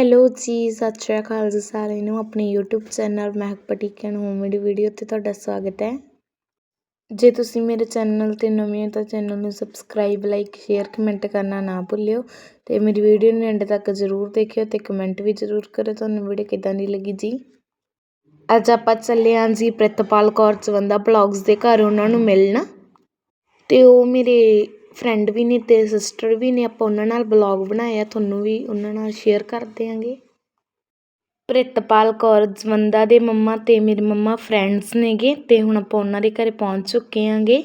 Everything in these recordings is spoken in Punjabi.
ਹੈਲੋ ਜੀ, ਸਤਿ ਸ਼੍ਰੀ ਅਕਾਲ ਜੀ ਸਾਰਿਆਂ ਨੂੰ ਆਪਣੇ YouTube channel Mehak ਪਟੀਕ and homemade video ਤੇ ਤੁਹਾਡਾ ਸਵਾਗਤ ਹੈ। ਜੇ ਤੁਸੀਂ ਮੇਰੇ ਚੈਨਲ ਤੇ ਨਵੇਂ ਹੋ ਤਾਂ ਚੈਨਲ ਨੂੰ ਸਬਸਕ੍ਰਾਈਬ ਲਾਈਕ ਸ਼ੇਅਰ ਕਮੈਂਟ ਕਰਨਾ ਨਾ ਭੁੱਲਿਓ ਤੇ ਮੇਰੀ ਵੀਡੀਓ ਨੂੰ ਐਂਡ ਤੱਕ ਜ਼ਰੂਰ ਦੇਖਿਓ ਤੇ ਕਮੈਂਟ ਵੀ ਜ਼ਰੂਰ ਕਰਿਓ, ਤੁਹਾਨੂੰ ਵੀਡੀਓ ਕਿਦਾਂ ਦੀ ਲੱਗੀ ਜੀ? ਅੱਜ ਆਪਾਂ ਚੱਲੇ ਹਾਂ ਜੀ ਪ੍ਰਿਤਪਾਲ ਕੌਰ ਚਵੰਦਾ ਬਲੌਗਸ ਦੇ ਘਰ, ਉਹਨਾਂ ਨੂੰ ਮਿਲਣਾ ਤੇ ਉਹ ਮੇਰੇ ਫਰੈਂਡ ਵੀ ਨੇ ਤੇ ਸਿਸਟਰ ਵੀ ਨੇ, ਆਪਾਂ ਉਹਨਾਂ ਨਾਲ ਬਲੌਗ ਬਣਾਇਆ, ਤੁਹਾਨੂੰ ਵੀ ਉਹਨਾਂ ਨਾਲ ਸ਼ੇਅਰ ਕਰ ਦਿਆਂਗੇ। ਪ੍ਰਿਤਪਾਲ ਕੌਰ, ਜਵੰਦਾ ਦੇ ਮੰਮਾ ਤੇ ਮੇਰੇ ਮੰਮਾ ਫਰੈਂਡਸ ਨੇਗੇ ਤੇ ਹੁਣ ਆਪਾਂ ਉਹਨਾਂ ਦੇ ਘਰੇ ਪਹੁੰਚ ਚੁੱਕੇ ਆਂਗੇ।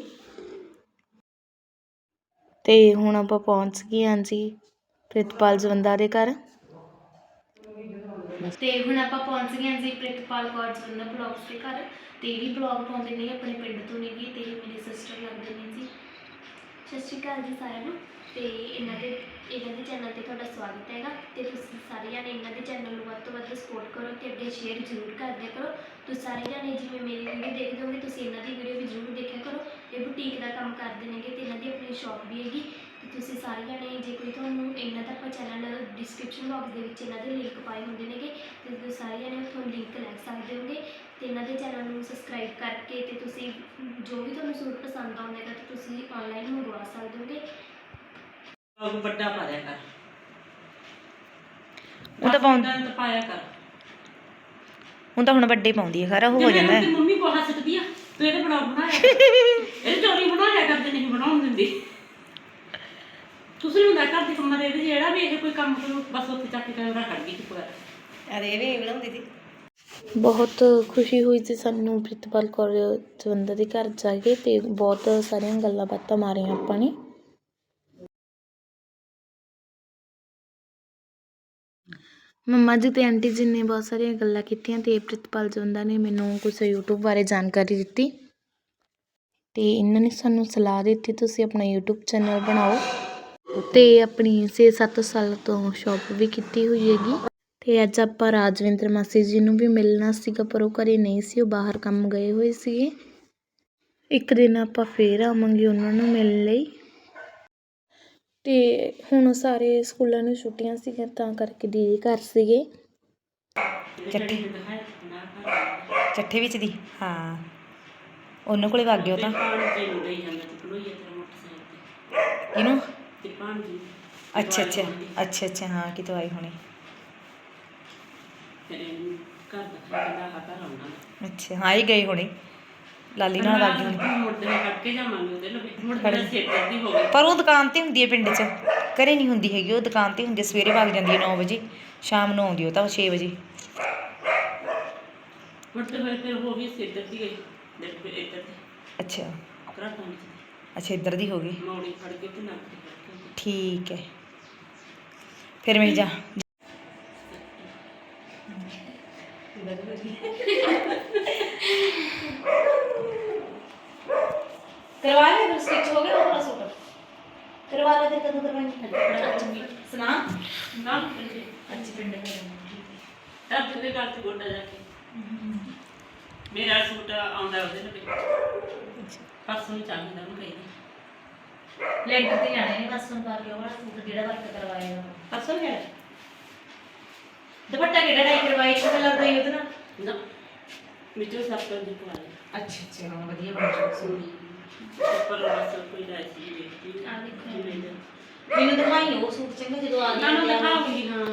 ਤੇ ਹੁਣ ਆਪਾਂ ਪਹੁੰਚ ਗਏ ਹਾਂ ਜੀ, ਪ੍ਰਿਤਪਾਲ ਜਵੰਦਾ ਦੇ ਘਰ। ਤੇ ਹੁਣ ਆਪਾਂ ਪਹੁੰਚ ਗਏ ਹਾਂ ਜੀ ਪ੍ਰਿਤਪਾਲ ਕੌਰ ਜਵੰਦਾ ਬਲੌਗਸ ਦੇ ਘਰ। ਤੇ ਇਹ ਵੀ ਬਲੌਗ ਪਾਉਂਦੇ ਨੇ ਆਪਣੇ ਪਿੰਡ ਤੋਂ ਨੇਗੇ ਤੇ ਇਹ ਮੇਰੇ ਸਿਸਟਰ ਲੱਗਦੇ ਨੇ ਜੀ। ਸਤਿ ਸ਼੍ਰੀ ਅਕਾਲ ਜੀ ਸਾਰਿਆਂ ਨੂੰ। ਤੇ ਇਹਨਾਂ ਦੇ ਇਹਨਾਂ ਦੇ ਚੈਨਲ ਤੇ ਤੁਹਾਡਾ ਸਵਾਗਤ ਹੈਗਾ। ਤੇ ਤੁਸੀਂ ਸਾਰੇ ਜਾਣੇ ਇਹਨਾਂ ਦੇ ਚੈਨਲ ਨੂੰ ਵੱਧ ਤੋਂ ਵੱਧ ਸਪੋਰਟ ਕਰੋ ਤੇ ਅੱਗੇ ਸ਼ੇਅਰ ਜ਼ਰੂਰ ਕਰਦੇ ਕਰੋ। ਤੁਸੀਂ ਸਾਰੇ ਜਾਣੇ ਜਿਵੇਂ ਮੇਰੀ ਵੀਡੀਓ ਦੇਖਦੇ ਹੋਗੇ ਤੁਸੀਂ ਇਹਨਾਂ ਦੀ ਵੀਡੀਓ ਵੀ ਜ਼ਰੂਰ ਦੇਖਿਆ ਕਰੋ। ਇਹ ਬੁਟੀਕ ਦਾ ਕੰਮ ਕਰਦੇ ਨੇਗੇ ਤੇ ਇਹਨਾਂ ਦੀ ਆਪਣੀ ਸ਼ਾਪ ਵੀ ਹੈਗੀ। ਤੇ ਤੁਸੀਂ ਸਾਰੇ ਜਾਣੇ ਜੇ ਕੋਈ ਤੁਹਾਨੂੰ ਇਹਨਾਂ ਦਾ ਆਪਾਂ ਚੈਨਲ ਡਿਸਕ੍ਰਿਪਸ਼ਨ ਬਾਕਸ ਦੇ ਵਿੱਚ ਇਹਨਾਂ ਦੇ ਲਿੰਕ ਪਾਏ ਹੁੰਦੇ ਨੇਗੇ, ਤੇ ਤੁਸੀਂ ਸਾਰੇ ਜਾਣੇ ਉੱਥੋਂ ਲਿੰਕ ਲੈ ਸਕਦੇ ਹੋਗੇ ਤੇ ਇਹਨਾਂ ਦੇ ਚੈਨਲ ਨੂੰ ਸਬਸਕ੍ਰਾਈਬ ਕਰਕੇ ਤੇ ਤੁਸੀਂ ਜੋ ਵੀ ਤੁਹਾਨੂੰ ਸੂਟ ਪਸੰਦ ਆਉਂਦਾ ਹੈਗਾ ਤੇ ਤੁਸੀਂ ਆਨਲਾਈਨ ਮੰਗਵਾ ਸਕਦੇ ਹੋਗੇ ਉਹ ਵੱਡਾ ਪਾ ਦਿਆ ਕਰ। ਉਹ ਤਾਂ ਪਾਉਂ- ਤਾਂ ਪਾਇਆ ਕਰ। ਹੁਣ ਤਾਂ ਹੁਣ ਵੱਡੇ ਪਾਉਂਦੀ ਹੈ ਖਰਾ ਉਹ ਹੋ ਜਾਂਦਾ। ਉਹਦੀ ਮੰਮੀ ਕੋਲ ਹੱਸਦੀ ਆ ਤੂੰ ਇਹਦੇ ਬਣਾ ਬਣਾਇਆ ਇਹ ਚੋਰੀ ਬਣਾਇਆ ਕਰਦੇ ਨਹੀਂ ਬਣਾਉਣ ਦਿੰਦੀ। ਤੁਸੀਂ ਹੁੰਦਾ ਘਰ ਦੇ ਕੰਮਾਂ ਦੇ ਵਿੱਚ ਜਿਹੜਾ ਵੀ ਇਹ ਕੋਈ ਕੰਮ ਕਰੂ ਬਸ ਉੱਥੇ ਚੱਕ ਕੇ ਕੈਮਰਾ ਕੱਢ ਗਈ ਚੁੱਪ ਕਰ ਅਰੇ ਇਹ ਵੀ ਬਣਾਉਂਦੀ ਸੀ। ਬਹੁਤ ਖੁਸ਼ੀ ਹੋਈ ਸੀ ਸਾਨੂੰ ਪ੍ਰਿਤਪਾਲ ਕੌਰ ਜਵੰਦਾ ਦੇ ਘਰ ਜਾ ਕੇ ਅਤੇ ਬਹੁਤ ਸਾਰੀਆਂ ਗੱਲਾਂ ਬਾਤਾਂ ਮਾਰੀਆਂ ਆਪਾਂ ਨੇ। ਮੰਮਾ ਜੀ ਤੇ ਆਂਟੀ ਜੀ ਨੇ ਬਹੁਤ ਸਾਰੀਆਂ ਗੱਲਾਂ ਕੀਤੀਆਂ ਤੇ ਪ੍ਰਿਤਪਾਲ ਜਵੰਦਾ ਨੇ ਮੈਨੂੰ ਕੁਝ YouTube ਬਾਰੇ ਜਾਣਕਾਰੀ ਦਿੱਤੀ। ਤੇ ਇਹਨਾਂ ਨੇ ਸਾਨੂੰ ਸਲਾਹ ਦਿੱਤੀ, ਤੁਸੀਂ ਆਪਣਾ YouTube ਚੈਨਲ ਬਣਾਓ। ਤੇ ਆਪਣੀ 6-7 ਸਾਲ ਤੋਂ ਸ਼ੌਪ ਵੀ ਕੀਤੀ ਹੋਈ ਹੈਗੀ। ਤੇ ਅੱਜ ਆਪਾਂ ਰਾਜਵਿੰਦਰ ਮਾਸੀ ਜੀ ਨੂੰ ਵੀ ਮਿਲਣਾ ਸੀਗਾ, ਪਰ ਉਹ ਘਰੇ ਨਹੀਂ ਸੀ, ਉਹ ਬਾਹਰ ਕੰਮ ਗਏ ਹੋਏ ਸੀਗੇ। ਇੱਕ ਦਿਨ ਆਪਾਂ ਫੇਰ ਆਵਾਂਗੇ ਉਹਨਾਂ ਨੂੰ ਮਿਲਣ ਲਈ। ਤੇ ਹੁਣ ਸਾਰੇ ਸਕੂਲਾਂ ਨੂੰ ਛੁੱਟੀਆਂ ਸੀਗੀਆਂ, ਤਾਂ ਕਰਕੇ ਦੀਦੀ ਘਰ ਸੀਗੇ। ਚੱਠੀ, ਚੱਠੇ ਵਿੱਚ ਦੀ? ਹਾਂ। ਉਹਨਾਂ ਕੋਲੇ ਵਗ ਗਿਆ ਤਾਂ। ਇਹਨੂੰ ਅੱਛਾ ਅੱਛਾ। ਅੱਛਾ ਅੱਛਾ, ਹਾਂ ਕਿਤੋਂ ਆਈ ਹੋਣੀ। ਘਰ ਦਾ ਖਾਣਾ ਅੱਛਾ ਹਾਂ ਇਹ ਗਈ ਹੋਣੀ। ਲਾਲੀ ਨਾਲ ਵਗ ਗਈ ਹੋਣੀ। ਜਾਵਾਂਗੇ ਉਹਦੇ ਸਿਰ ਦਰਦੀ ਪਰ ਉਹ ਦੁਕਾਨ ਤੇ ਹੁੰਦੀ ਹੈ ਪਿੰਡ 'ਚ। ਘਰੇ ਨਹੀਂ ਹੁੰਦੀ ਹੈਗੀ ਉਹ ਦੁਕਾਨ ਤੇ ਹੁੰਦੀ ਹੈ। ਸਵੇਰੇ ਵਗ ਜਾਂਦੀ ਹੈ 9 ਵਜੇ ਸ਼ਾਮ ਨੂੰ ਆਉਂਦੀ ਉਹ ਤਾਂ 6 ਵਜੇ। ਹੋਏ ਫਿਰ ਹੋ ਗਈ ਸਿਰ ਦਰਦੀ ਗਈ ਦੇਖ ਕੇ ਇੱਧਰ ਤੇ ਅੱਛਾ ਕਰਾ ਅੱਛਾ ਇੱਧਰ ਦੀ ਹੋ ਗਈ। ਮੌੜੀ ਫੜ ਕੇ ਤੇ ਨੱਕ ਤੇ ਫੜ ਕੇ। ਠੀਕ ਹੈ। ਫਿਰ ਮੈਂ ਜਾ ਕਰਵਾ ਲੈ ਫਿਰ ਸਟਿਚ ਹੋ ਗਿਆ ਉਹ ਸੂਟ ਕਰਵਾ ਲੈ ਤੇ ਕਦੋਂ ਕਰਵਾਏਂਗੇ ਸੁਣਾ ਨਾ ਅੱਛੀ ਪਿੰਡ ਤਾਂ ਤੇ ਗੱਲ ਤੇ ਗੋਡਾ ਜਾ ਕੇ ਮੇਰਾ ਸੂਟ ਆਉਂਦਾ ਉਹਦੇ ਨਾਲ ਪਰਸੋਂ ਨੂੰ ਚਾਹੀਦਾ ਉਹਨੂੰ ਕਹੀ ਲੈਂਟਰ ਤੇ ਜਾਣੇ ਨੇ ਬਸ ਹੁਣ ਕਰ ਲਿਓ ਵਾਲਾ ਸੂਟ ਜਿਹੜਾ ਵਰਕ ਕਰਵਾਏਗਾ ਪਰਸੋਂ ਗਿਆ ਦੁਪੱਟਾ ਕਿਹੜਾ ਡਾਈ ਕਰਵਾਏ ਇੱਕ ਕਲਰ ਦਾ ਹੀ ਉਹਦੇ ਨਾਲ। ਨਾ ਵਿੱਚੋਂ ਸਭ ਤੋਂ ਦੀ ਪਵਾ ਅੱਛਾ ਅੱਛਾ ਹਾਂ ਵਧੀਆ ਬਣ ਜਾਊ ਉੱਪਰ ਬਸ ਕੋਈ ਰਾਈ ਸੀ ਦੇਖੀ। ਮੈਨੂੰ ਦਿਖਾਈ ਉਹ ਸੂਟ ਚੰਗਾ ਜਦੋਂ ਆ ਨਾ ਨਾ ਦਿਖਾਉਂਗੀ ਹਾਂ।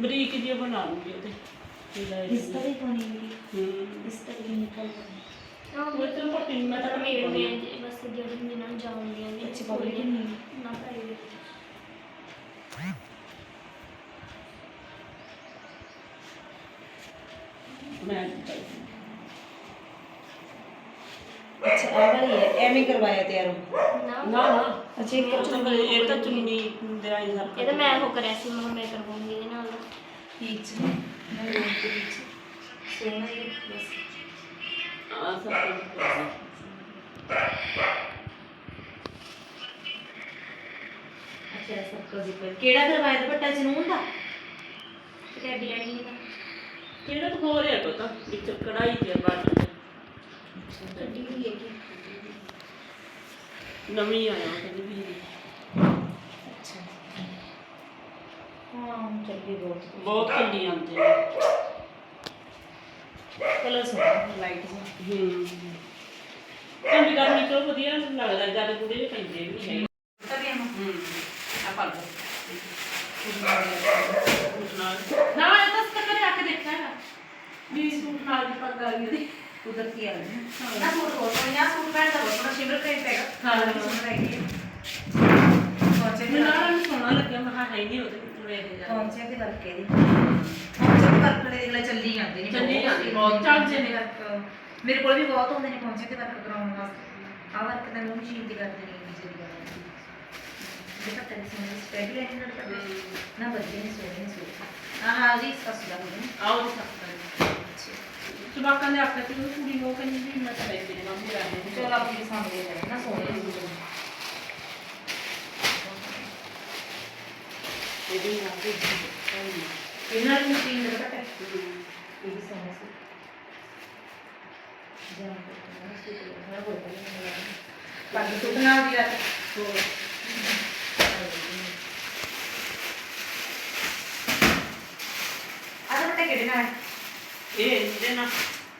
ਬਰੀਕ ਜਿਹੀ ਬਣਾ ਲੂੰਗੀ ਉਹਦੇ ਇਸ ਤਰ੍ਹਾਂ ਹੀ ਮੇਰੀ ਹੂੰ ਇਸ ਤਰ੍ਹਾਂ ਹੀ ਨਿਕਲ ਉਹ ਤੇ ਮੋਟੀ ਮੈਂ ਤਾਂ ਮੇਡ ਮੇੜ ਨੇ ਮੇ ਬਸ ਜਿਹੜੇ ਜਿਹਨਾਂ ਨੂੰ ਜਾਉਂਦੀਆਂ ਨੇ ਅੱਛਾ, public ਨਹੀਂ। ਨਾ ਪ੍ਰਾਈਵੇਟ ਮੈਂ ਅੱਛਾ ਆ ਵਾਲੀ ਹੈ ਐਵੇਂ ਕਰਵਾਇਆ ਤਿਆਰ ਉਹ ਨਾ। ਨਾ ਨਾ। ਅੱਛਾ ਇੱਕ ਉਹ ਤਾਂ ਇਹ ਤਾਂ ਚੁੰਨੀ ਦੇ ਆਈ ਸਭ ਇਹ ਤਾਂ ਮੈਂ ਉਹ ਕਰਿਆ ਸੀ ਮੈਂ ਮੈਂ ਕਰਵਾਉਂਗੀ ਇਹਦੇ ਨਾਲ। ਪੀਚ। ਮੈਂ ਲੋਨ ਦੇ ਵਿੱਚ ਸੋਹਣਾ ਹੀ ਬਸ ਆ ਸਭ ਕੁਝ ਅੱਛਾ ਸਭ ਕੁਝ ਉੱਪਰ ਕਿਹੜਾ ਕਰਵਾਇਆ ਦੁਪੱਟਾ ਜਨੂਨ ਦਾ? ਰੈਡੀ ਲਾਈਨਿੰਗ ਦਾ। किरण हो रहे पता? एक कढ़ाई के बाद। नवी आया कभी भी अच्छा हाँ। चलिए बहुत बहुत ठंडी आते हैं कलर सुना लाइट हम्म। ठंडी गर्मी तो वधिया लगदा गल गुड़े पैंदे भी ਗਈ ਉਹਦੀ ਕੁਦਰਤੀ ਆ ਗਈ ਨਾ ਸੂਟ ਬਹੁਤ ਸੋਹਣਾ ਸੂਟ ਪੈਣ ਦਾ ਬਹੁਤ ਸੋਹਣਾ ਸ਼ਿਮਰ ਪ੍ਰਿੰਟ ਹੈਗਾ ਹਾਂ। ਸੋਹਣਾ ਹੈਗੀ ਪਹੁੰਚੇ ਮੈਨੂੰ ਨਾਲ। ਨੂੰ ਸੋਹਣਾ ਲੱਗਿਆ ਮੈਂ ਕਿਹਾ ਹੈ ਨਹੀਂ ਉਹਦੇ ਵਿੱਚ ਵੇਖ ਜਾ ਪਹੁੰਚੇ ਤੇ ਵਰਕੇ ਦੀ। ਪਹੁੰਚੇ ਤੇ ਵਰਕ ਦੇ ਅਗਲੇ ਚੱਲੀ ਜਾਂਦੇ ਨੇ ਚੱਲੀ ਜਾਂਦੇ, ਬਹੁਤ ਚੱਲਦੇ ਨੇ। ਵਰਕ ਮੇਰੇ ਕੋਲ ਵੀ ਬਹੁਤ ਹੁੰਦੇ ਨੇ ਪਹੁੰਚੇ ਤੇ ਵਰਕ ਕਰਾਉਣ ਵਾਸਤੇ ਆ ਵਰਕ ਤਾਂ ਮੈਂ ਮਸ਼ੀਨ ਤੇ ਕਰ ਦੇਣੀ ਹੈ ਕਿਸੇ ਦੀ ਗੱਲ ਨਹੀਂ। ਜੇ ਪਤਾ ਨਹੀਂ ਸਮਝ ਸਟੈਡੀ ਕਰ ਨਾ ਬੱਜੇ ਨਹੀਂ ਸੋਹਣੇ ਨਹੀਂ ਸੋਹਣੇ ਹਾਂ ਹਾਂ ਜੀ ਸਸੂ ਦਾ ਹੋ ਗਿਆ ਆਓ ਸੱਤ ਸੁਬਾਕਾਂ ਦੇ ਆਪਣੇ ਤੇ ਕੁੜੀ ਹੋ ਕਹਿੰਦੀ ਵੀ ਮੈਂ ਤਾਂ ਬੈਠੀ ਨੇ ਰਾਜੇ ਦੀ ਚਲ ਆਪਣੀ ਸਾਹਮਣੇ ਹੈ ਨਾ ਸੋਹਣੇ ਸੂਟ ਇਹ ਵੀ ਨਾ ਦੇ ਇਹਨਾਂ ਨੂੰ ਮਸ਼ੀਨ ਦਾ ਪਤਾ ਹੈ? ਇਹ ਵੀ ਸੋਹਣਾ ਸੀ। ਜਾਂ ਨਾ ਸੂਟ ਨਾ ਬੋਲ ਸੂਟ ਨਾਲ ਦੀ ਰਾਤ ਆ ਤਾਂ ਬਟੇ ਕਿਹੜੇ ਨਾਲ ਹੈ? ਇਹ ਇਹਦੇ ਨਾਲ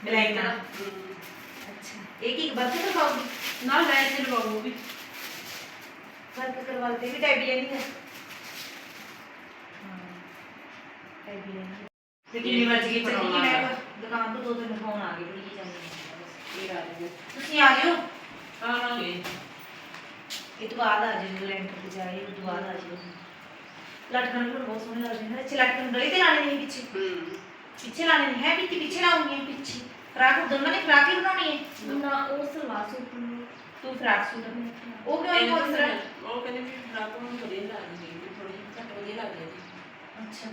Black ਨਾਲ। ਅੱਛਾ। ਇੱਕ ਇੱਕ ਤੋਂ ਪਾਉਗੀ ਨਾਲ ਲੈ ਤੇ ਲਵਾਉ ਵੀ ਵਰਕ ਕਰਵਾ ਲਤੇ ਵੀ ਟੈਬੀ ਨਹੀਂ ਹੈ ਹਾਂ ਟੈਬੀ ਨਹੀਂ ਤੇ ਕਿੰਨੀ ਗਈ? ਚੱਲੀ ਕਿ ਮੈਂ ਦੁਕਾਨ ਤੋਂ ਦੋ ਤਿੰਨ ਫੋਨ ਆ ਗਏ ਬੜੀ ਜਾਂਦੇ ਇਹ ਆ ਰਹੇ ਤੁਸੀਂ ਆ ਜਿਓ। ਆਵਾਂਗੇ। ਇਹ ਤੋਂ ਬਾਅਦ ਆ ਜਿਓ ਲੈਂਟਰ ਤੇ ਜਾਏ ਉਹ ਤੋਂ ਬਾਅਦ ਆ ਜਿਓ। ਲਟਕਣ ਵੀ ਬਹੁਤ ਸੋਹਣੇ ਲੱਗਦੇ ਨੇ। ਅੱਛੇ ਲਟਕਣ ਗਲੀ ਤੇ ਲਾਣੇ ਨਹੀਂ ਪਿੱਛੇ? ਹੂੰ। ਪਿੱਛੇ ਲਾਣੇ ਨਹੀਂ ਹੈ ਪਿੱਛੇ ਪਿੱਛੇ ਲਾਉਂਗੀ ਪਿੱਛੇ। ਫਰਾਕ ਦੋਨਾਂ ਨੇ ਫਰਾਕ ਹੀ ਬਣਾਉਣੀ ਹੈ? ਨਾ ਉਹ ਸਲਵਾਰ ਸੂਟ ਨੂੰ। ਤੂੰ ਫਰਾਕ ਸੂਟ ਉਹ ਕਿਉਂ ਇਹ ਬਹੁਤ ਤਰ੍ਹਾਂ ਉਹ ਕਹਿੰਦੇ ਵੀ ਫਰਾਕ ਨੂੰ ਵਧੀਆ ਲੱਗਦੀ ਹੈ ਥੋੜੀ ਘੱਟ ਵਧੀਆ ਲੱਗਦੀ ਹੈ ਅੱਛਾ।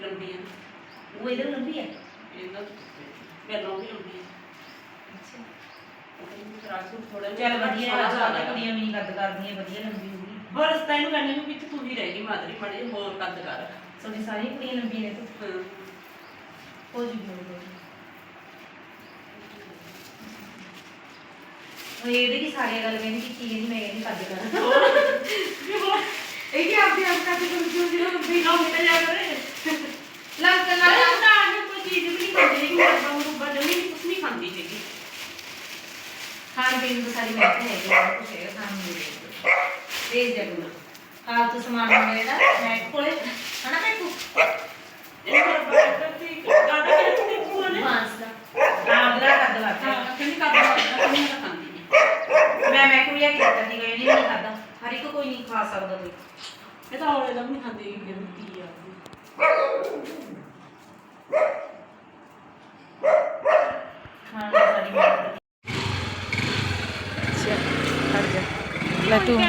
ਲੰਬੀਆਂ ਉਹ ਇਧਰ ਲੰਬੀ ਹੈ ਇਹਨਾਂ ਤੋਂ ਪਹਿਲਾਂ ਵੀ ਲੰਬੀ ਹੈ ਅੱਛਾ। ਵੀ ਚੱਲ ਵਧੀਆ ਤਾਂ ਕੁੜੀਆਂ ਵੀ ਨਹੀਂ ਕੱਦ ਕਰਦੀਆਂ ਵਧੀਆ ਲੰਬੀ ਹੋਊਗੀ ਹੋਰ ਰਸਤਾ ਇਹਨੂੰ ਕਹਿੰਦੇ ਨੂੰ ਵਿੱਚ ਤੂੰ ਹੀ ਰਹਿ ਗਈ ਮਾਦਰੀ ਮੜੇ ਹੋਰ ਕੱਦ ਕਰ। ਤੁਹਾਡੀ ਸਾਰੀਆਂ ਕੁੜੀਆਂ ਲੰਬੀਆਂ ਨੇ ਤੂੰ। ਹਾਂ ਜੀ ਉਹ ਇਹਦੇ ਕੀ ਸਾਰੇ ਗੱਲ ਕਹਿੰਦੀ ਕਿ ਕੀ ਮੈਂ ਕਹਿੰਦੀ ਕੱਦ ਕਰ ਇਹ ਕੀ ਆਪਦੇ ਆਪ ਕੱਦ ਕਰ ਜੋ ਜੋ ਵੀ ਨਾ ਮਿਲ ਜਾ ਕਰੇ ਲੱਗ ਨਾ ਨਾ ਨਾ ਕੋਈ ਚੀਜ਼ ਵੀ ਨਹੀਂ ਖਾਂਦੀ ਲੇਕਿਨ ਆਪਾਂ ਨੂੰ ਬਦਲਣੀ ਕੁਝ ਨਹੀਂ ਖਾਂਦੀ ਹੈਗੀ। ਖਾਣ ਪੀਣ ਨੂੰ ਸਾਰੀ ਮੈਂ ਤੇ ਹੈਗੀ ਕੁਛ ਹੈ ਖਾਣ ਨੂੰ ਦੇ ਤੇਜ਼ ਜਗੂ ਹਾਲ ਤੋਂ ਸਮਾਨ ਮੇਰਾ ਮੈਂ ਕੋਲੇ ਹਨਾ ਮੈਂ ਕੋ ਇਹ ਪਰ ਬਰਕਤ ਦੀ ਗਾੜਾ ਕਿਹੜੇ ਤੇ ਕੋਲ ਨੇ ਮਾਸ ਦਾ ਹਾਂ ਬਰਾ ਕੱਦ ਵਾਟਾ ਹਾਂ ਕਹਿੰਦੀ ਕੱਦ ਵਾਲਾ ਨਹੀਂ ਖਾਂਦੀ ਨਹੀਂ ਮੈਂ ਮੈਂ ਕੁੜੀਆਂ ਕੀਤਾ ਦੀ ਗਈ ਨਹੀਂ ਖਾਦਾ ਹਰ ਇੱਕ ਕੋਈ ਨਹੀਂ ਖਾ ਸਕਦਾ ਕੋਈ ਇਹ ਤਾਂ ਔਲੇ ਦਾ ਵੀ ਨਹੀਂ ਖਾਂਦੀ ਇਹ ਕੀ ਆ ਖਾਣ ਦੀ ਸਾਰੀ ਮੈਂ ਲੈ ਤੂੰ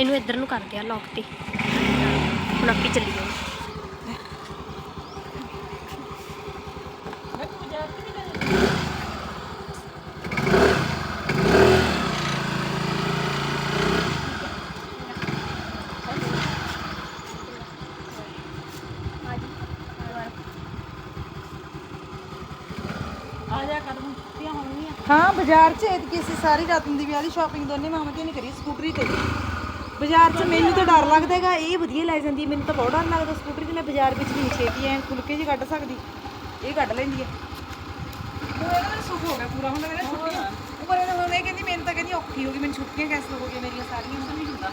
ਇਹਨੂੰ ਇੱਧਰ ਨੂੰ ਕਰਦੇ ਆ ਲੌਕ ਤੇ। ਹੁਣ ਆਪੇ ਚੱਲੀ ਜਾਓ ਹਾਂ, ਬਾਜ਼ਾਰ 'ਚ ਐਤਕੀ ਅਸੀਂ ਸਾਰੀ ਰਾਤ ਦੀ ਵਿਆਹ ਦੀ ਸ਼ਾਪਿੰਗ ਦੋਨੇ ਮਾਮਾ ਜੀ ਨੇ ਕਰੀ ਸਕੂਟਰੀ ਤੇ। ਬਾਜ਼ਾਰ 'ਚ ਮੈਨੂੰ ਤਾਂ ਡਰ ਲੱਗਦਾ ਹੈਗਾ ਇਹ ਵਧੀਆ ਲੈ ਜਾਂਦੀ ਮੈਨੂੰ ਤਾਂ ਬਹੁਤ ਡਰ ਲੱਗਦਾ ਸਕੂਟਰੀ ਮੈਂ ਬਾਜ਼ਾਰ ਵਿੱਚ ਨਹੀਂ ਛੇਤੀ ਐ ਖੁੱਲਕੇ ਜੀ ਕੱਢ ਸਕਦੀ ਇਹ ਕੱਢ ਲੈਂਦੀ ਹੈ। ਉਹ ਇਹਦਾ ਮੈਨੂੰ ਸੁੱਖ ਹੋ ਗਿਆ ਪੂਰਾ ਹੁਣ ਮੇਰਾ ਛੁੱਟੀਆਂ ਉੱਪਰ ਇਹ ਹੁਣ ਇਹ ਕਹਿੰਦੀ ਮੈਨੂੰ ਤਾਂ ਕਹਿੰਦੀ ਔਖੀ ਹੋ ਗਈ ਮੈਨੂੰ ਛੁੱਟੀਆਂ ਕੈਂਸਲ ਹੋ ਗਈਆਂ ਮੇਰੀਆਂ ਸਾਰੀਆਂ ਹੁਣ ਨਹੀਂ ਹੁੰਦਾ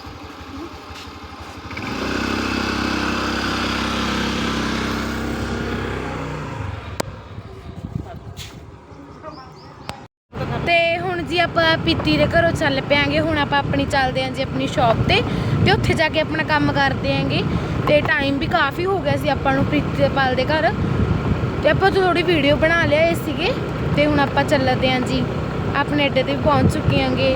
ਤੇ ਹੁਣ ਜੀ, ਆਪਾਂ ਪੀਤੀ ਦੇ ਘਰੋਂ ਚੱਲ ਪਿਆਂਗੇ। ਹੁਣ ਆਪਾਂ ਆਪਣੀ ਚੱਲਦੇ ਆਂ ਜੀ ਆਪਣੀ ਸ਼ਾਪ ਤੇ ਤੇ ਉੱਥੇ ਜਾ ਕੇ ਆਪਣਾ ਕੰਮ ਕਰਦੇ ਆਂਗੇ। ਤੇ ਟਾਈਮ ਵੀ ਕਾਫੀ ਹੋ ਗਿਆ ਸੀ ਆਪਾਂ ਨੂੰ ਪ੍ਰੀਤੀ ਦੇ ਪਾਲ ਦੇ ਘਰ। ਤੇ ਆਪਾਂ ਥੋੜੀ ਵੀਡੀਓ ਬਣਾ ਲਿਆ ਸੀਗੇ। ਤੇ ਹੁਣ ਆਪਾਂ ਚੱਲਦੇ ਆਂ ਜੀ। ਆਪਣੇ ਅੱਡੇ ਤੇ ਵੀ ਪਹੁੰਚ ਚੁੱਕੇ ਆਂਗੇ।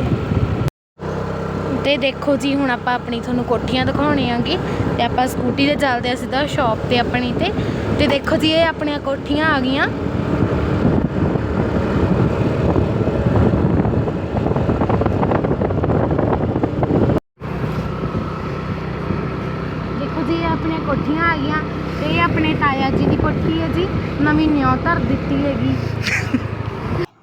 ਤੇ ਦੇਖੋ ਜੀ, ਹੁਣ ਆਪਾਂ ਆਪਣੀ ਤੁਹਾਨੂੰ ਕੋਠੀਆਂ ਦਿਖਾਉਣੇ ਆਂਗੇ। ਤੇ ਆਪਾਂ ਸਕੂਟੀ ਤੇ ਚੱਲਦੇ ਆ ਸਿੱਧਾ ਸ਼ਾਪ ਤੇ ਆਪਣੀ ਤੇ। ਤੇ ਦੇਖੋ ਜੀ, ਇਹ ਆਪਣੀਆਂ ਕੋਠੀਆਂ ਆ ਗਈਆਂ ਦੇਖੋ ਜੀ ਇਹ ਆਪਣੀਆਂ ਕੋਠੀਆਂ ਆ ਗਈਆਂ। ਤੇ ਇਹ ਆਪਣੇ ਤਾਇਆ ਜੀ ਦੀ ਕੋਠੀ ਹੈ ਜੀ। ਨਵੀਂ ਨਿਉ ਧਰ ਦਿੱਤੀ ਹੈਗੀ।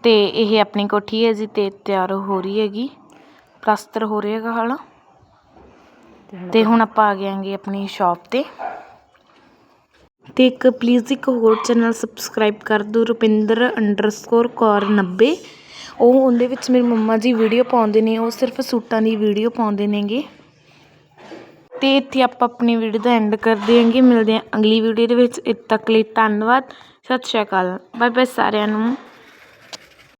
ਤੇ ਇਹ ਆਪਣੀ ਕੋਠੀ ਹੈ ਜੀ ਤੇ ਤਿਆਰ ਹੋ ਰਹੀ ਹੈਗੀ। ਪਲਸਤਰ ਹੋ ਰਿਹਾ ਹੈਗਾ ਹਾਲ। ਤੇ ਹੁਣ ਆਪਾਂ ਆ ਗਏ ਆਪਣੀ ਸ਼ਾਪ ਤੇ। ਤੇ ਇੱਕ ਪਲੀਜ਼ ਇੱਕ ਹੋਰ ਚੈਨਲ ਸਬਸਕ੍ਰਾਈਬ ਕਰ ਦਿਓ, ਰੁਪਿੰਦਰ ਅੰਡਰਸਕੋਰ ਕੌਰ 90 ਉਹ ਉਹਦੇ ਵਿੱਚ ਮੇਰੀ ਮੰਮਾ ਜੀ ਵੀਡੀਓ ਪਾਉਂਦੇ ਨੇ, ਉਹ ਸਿਰਫ ਸੂਟਾਂ ਦੀ ਵੀਡੀਓ ਪਾਉਂਦੇ ਨੇਗੇ। ਤੇ ਇੱਥੇ ਆਪਾਂ ਆਪਣੀ ਵੀਡੀਓ ਦਾ ਐਂਡ ਕਰਦੇ ਹਾਂਗੇ ਮਿਲਦੇ ਹਾਂ ਅਗਲੀ ਵੀਡੀਓ ਦੇ ਵਿੱਚ। ਇੱਥੇ ਤੱਕ ਲਈ ਧੰਨਵਾਦ। ਸਤਿ ਸ਼੍ਰੀ ਅਕਾਲ। ਬਾਏ ਬਾਏ ਸਾਰਿਆਂ ਨੂੰ।